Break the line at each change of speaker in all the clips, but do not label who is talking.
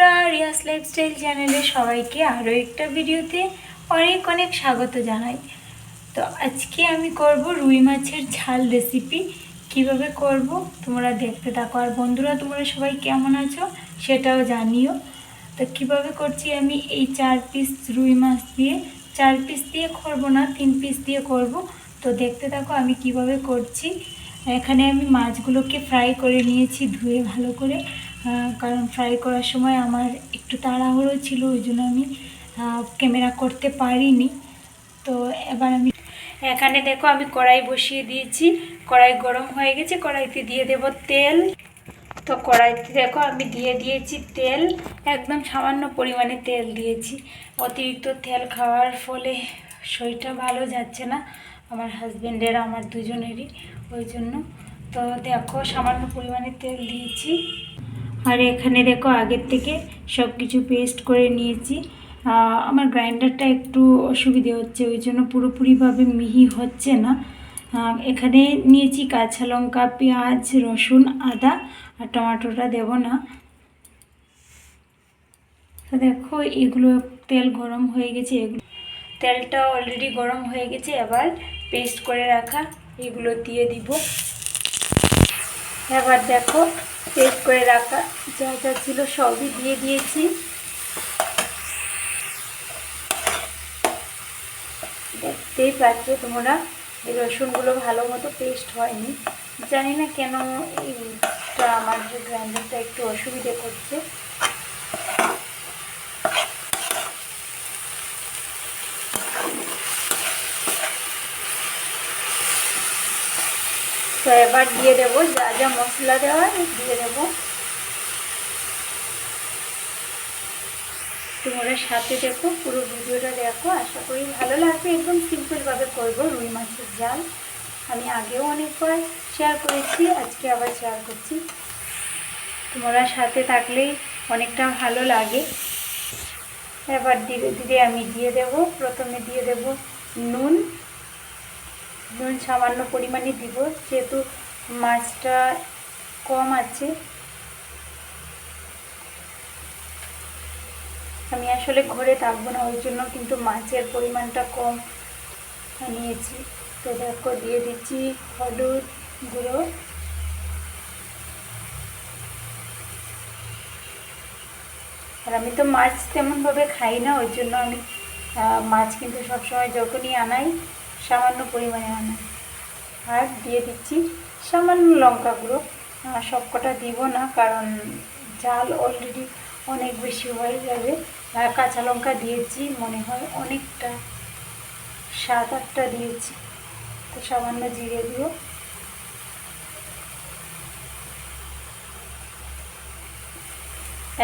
বন্ধুরা রিয়াস লাইফস্টাইল চ্যানেলে সবাইকে আরও একটা ভিডিওতে অনেক অনেক স্বাগত জানাই। তো আজকে আমি করব রুই মাছের ঝাল রেসিপি কীভাবে করব তোমরা দেখতে থাকো। আর বন্ধুরা, তোমরা সবাই কেমন আছো সেটাও জানিও। তো কীভাবে করছি আমি এই চার পিস রুই মাছ দিয়ে। চার পিস দিয়ে করব না, তিন পিস দিয়ে করব। তো দেখতে থাকো আমি কীভাবে করছি। এখানে আমি মাছগুলোকে ফ্রাই করে নিয়েছি ধুয়ে ভালো করে। কারণ ফ্রাই করার সময় আমার একটু তাড়াহুড়ো ছিল, ওই জন্য আমি ক্যামেরা করতে পারিনি। তো এবার আমি, এখানে দেখো আমি কড়াই বসিয়ে দিয়েছি। কড়াই গরম হয়ে গেছে, কড়াইতে দিয়ে দেব তেল। তো কড়াইতে দেখো আমি দিয়ে দিয়েছি তেল, একদম সামান্য পরিমাণে তেল দিয়েছি। অতিরিক্ত তেল খাওয়ার ফলে শরীরটা ভালো যাচ্ছে না, আমার হাজব্যান্ডের আমার দুজনেরই, ওই জন্য। তো দেখো সামান্য পরিমাণে তেল দিয়েছি। আর এখানে দেখো আগের থেকে সব কিছু পেস্ট করে নিয়েছি। আমার গ্রাইন্ডারটা একটু অসুবিধে হচ্ছে, ওই জন্য পুরোপুরিভাবে মিহি হচ্ছে না। এখানে নিয়েছি কাঁচা লঙ্কা, পেঁয়াজ, রসুন, আদা আর টমাটোটা দেব না। দেখো, এগুলো তেল গরম হয়ে গেছে, এগুলো তেলটা অলরেডি গরম হয়ে গেছে, এবার পেস্ট করে রাখা, এগুলো দিয়ে দিব। এবার দেখো পেস্ট করে রাখা যা যা ছিল সবই দিয়ে দিয়েছি। দেখতেই পাচ্ছ তোমরা, এই রসুনগুলো ভালো মতো পেস্ট হয়নি। জানি না কেন এইটা আমার যে গ্রাইন্ডারটা একটু অসুবিধে করছে। তো এবার দিয়ে দেবো যা যা মশলা দেওয়ার দিয়ে দেবো। তোমরা সাথে দেখো, পুরো ভিডিওটা দেখো। আশা করি ভালো লাগবে। একদম সিম্পলভাবে করব রুই মাছের জাল আমি আগেও অনেকবার শেয়ার করেছি, আজকে আবার শেয়ার করছি। তোমরা সাথে থাকলেই অনেকটা ভালো লাগে। এবার ধীরে ধীরে আমি দিয়ে দেব। প্রথমে দিয়ে দেব নুন। নুন সামান্য পরিমাণে দিব, যেহেতু মাছটা কম আছে। আমি আসলে ঘরে থাকব না, ওই জন্য কিন্তু মাছের পরিমাণটা কম নিয়েছি। তো দেখো, দিয়ে দিচ্ছি হলুদ গুঁড়ো। আর আমি তো মাছ তেমনভাবে খাই না, ওই জন্য আমি মাছ কিন্তু সবসময় যখনই আনাই সামান্য পরিমাণে আনাই আর দিয়ে দিচ্ছি সামান্য লঙ্কা গুঁড়ো। সবকটা দিব না, কারণ জাল অলরেডি অনেক বেশি হয়ে যাবে। আর কাঁচা লঙ্কা দিয়েছি, মনে হয় অনেকটা, সাত আটটা দিয়েছি। তো সামান্য জিরে দিব।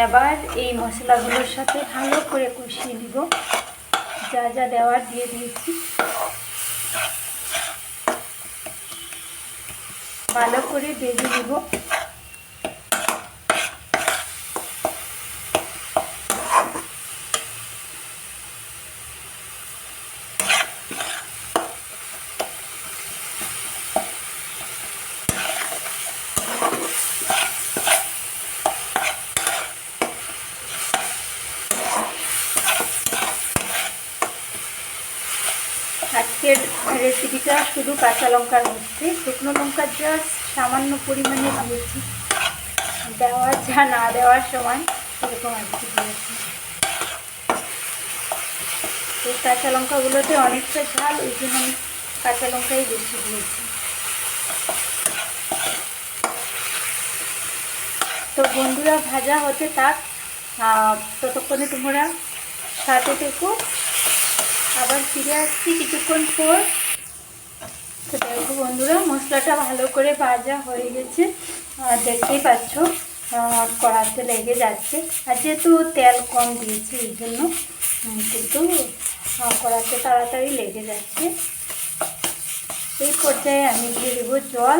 এবার এই মশলাগুলোর সাথে ভালো করে কষিয়ে নিব। যা যা দেওয়ার দিয়ে দিয়েছি। ভালো করে ভেজে নিব। রেসিপিটা শুধু কাঁচা লঙ্কার মধ্যে। শুকনো লঙ্কা জাস্ট সামান্য পরিমাণে দিয়েছি। দেওয়ার যা না দেওয়ার সময় এরকম আজকে দিয়েছি। এই কাঁচা লঙ্কাগুলোতে অনেকটা ঝাল ওই জন্য আমি কাঁচা লঙ্কাই বেশি দিয়েছি। তো বন্ধুরা, ভাজা হতে থাক। ততক্ষণে তোমরা সাথে থেকো। আবার ফিরে আসছি কিছুক্ষণ পর। তো দেখো বন্ধুরা, মশলাটা ভালো করে ভাজা হয়ে গেছে। আর দেখতেই পাচ্ছ কড়াতে লেগে যাচ্ছে। আর যেহেতু তেল কম দিয়েছি, এই জন্য কিন্তু কড়াতে তাড়াতাড়ি লেগে যাচ্ছে। এই পর্যায়ে আমি দিয়ে দেবো জল,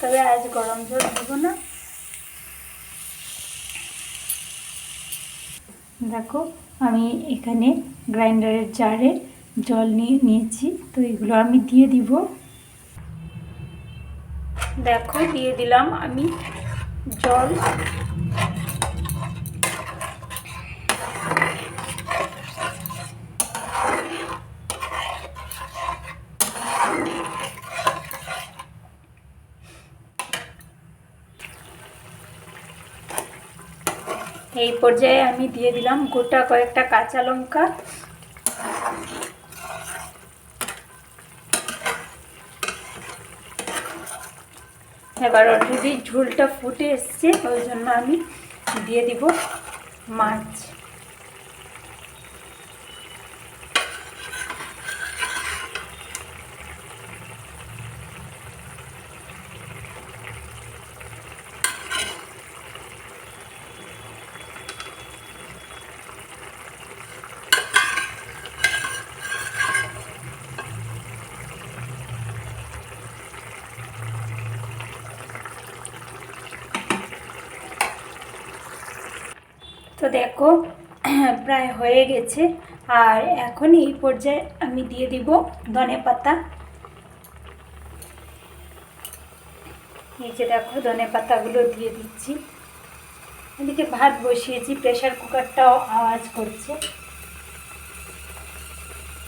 তবে আজ গরম জল দেবো না। দেখো, আমি এখানে গ্রাইন্ডারের জারে জল নিয়ে নিয়েছি, তো এগুলো আমি দিয়ে দিব। দেখো দিয়ে দিলাম আমি জল। এই পর্যায়ে আমি দিয়ে দিলাম গোটা কয়েকটা কাঁচা লঙ্কা। এবার অলরেডি ঝোলটা ফুটে এসছে ওই জন্য আমি দিয়ে দিব মাছ। তো দেখো, প্রায় হয়ে গেছে। আর এখন এই পর্যায়ে আমি দিয়ে দিব ধনে পাতা। এই যে দেখো, ধনে পাতাগুলো দিয়ে দিচ্ছি। এদিকে ভাত বসিয়েছি প্রেশার কুকারটাও আওয়াজ করছে।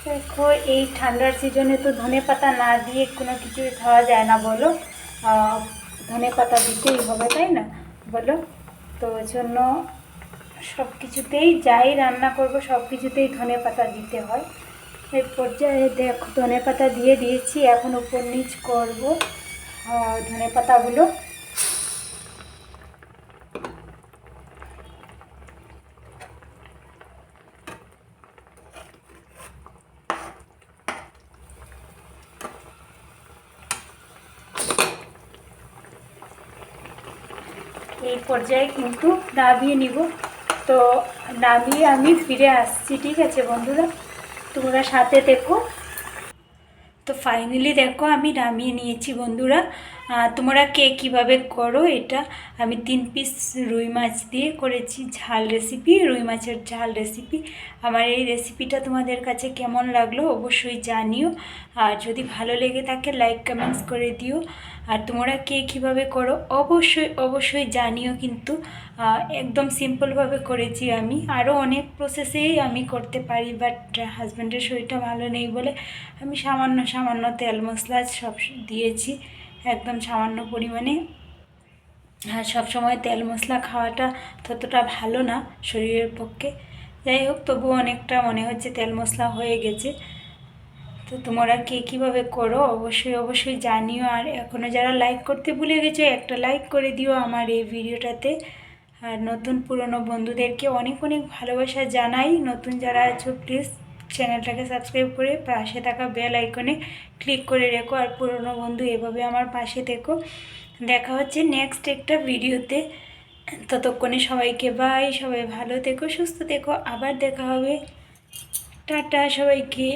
দেখো, এই ঠান্ডার সিজনে তো ধনে পাতা না দিয়ে কোনো কিছুই খাওয়া যায় না, বলো। ধনে পাতা দিতেই হবে, তাই না? বলো। তো জন্য সব কিছুতেই যাই রান্না করব সব কিছুতেই ধনে পাতা দিতে হয়। এই পর্যায়ে দেখো, ধনে পাতা দিয়ে দিয়েছি, এখন উপর নিচ করব ধনে পাতাগুলো। এই পর্যায়ে কিন্তু নামিয়ে নিব। তো নামিয়ে আমি ফিরে আসছি, ঠিক আছে বন্ধুরা? তোমরা সাথে দেখো। তো ফাইনালি দেখো, আমি নামিয়ে নিয়েছি বন্ধুরা। তোমরা কে কীভাবে করো এটা? আমি তিন পিস রুই মাছ দিয়ে করেছি ঝাল রেসিপি রুই মাছের ঝাল রেসিপি আমার এই রেসিপিটা তোমাদের কাছে কেমন লাগল অবশ্যই জানিও। আর যদি ভালো লেগে থাকে লাইক কমেন্টস করে দিও। আর তোমরা কে কীভাবে করো অবশ্যই অবশ্যই জানিও কিন্তু। একদম সিম্পলভাবে করেছি আমি। আরও অনেক প্রসেসেই আমি করতে পারি বাট হাজব্যান্ডের শরীরটা ভালো নেই বলে আমি সামান্য সামান্য তেল মশলা সব দিয়েছি। একদম সামান্য পরিমাণে। হ্যাঁ সবসময় তেল মশলা খাওয়াটা ততটা ভালো না শরীরের পক্ষে। যাই হোক তবু অনেকটা মনে হচ্ছে তেল মশলা হয়ে গেছে। তো তোমরা কে কীভাবে করো, অবশ্যই অবশ্যই জানিও। আর এখনও যারা লাইক করতে ভুলে গেছো, একটা লাইক করে দিও আমার এই ভিডিওটাতে আর নতুন পুরনো বন্ধুদেরকে অনেক অনেক ভালোবাসা জানাই। নতুন যারা আছো প্লিজ চ্যানেলটাকে সাবস্ক্রাইব করে পাশে থাকা বেল আইকনে ক্লিক করে রেখো আর পুরনো বন্ধু এভাবে আমার পাশে থেকো। দেখা হচ্ছে নেক্সট একটা ভিডিওতে। ততক্ষণে সবাইকে বাই সবাই ভালো থেকো, সুস্থ থেকো। আবার দেখা হবে। টাটা সবাইকে।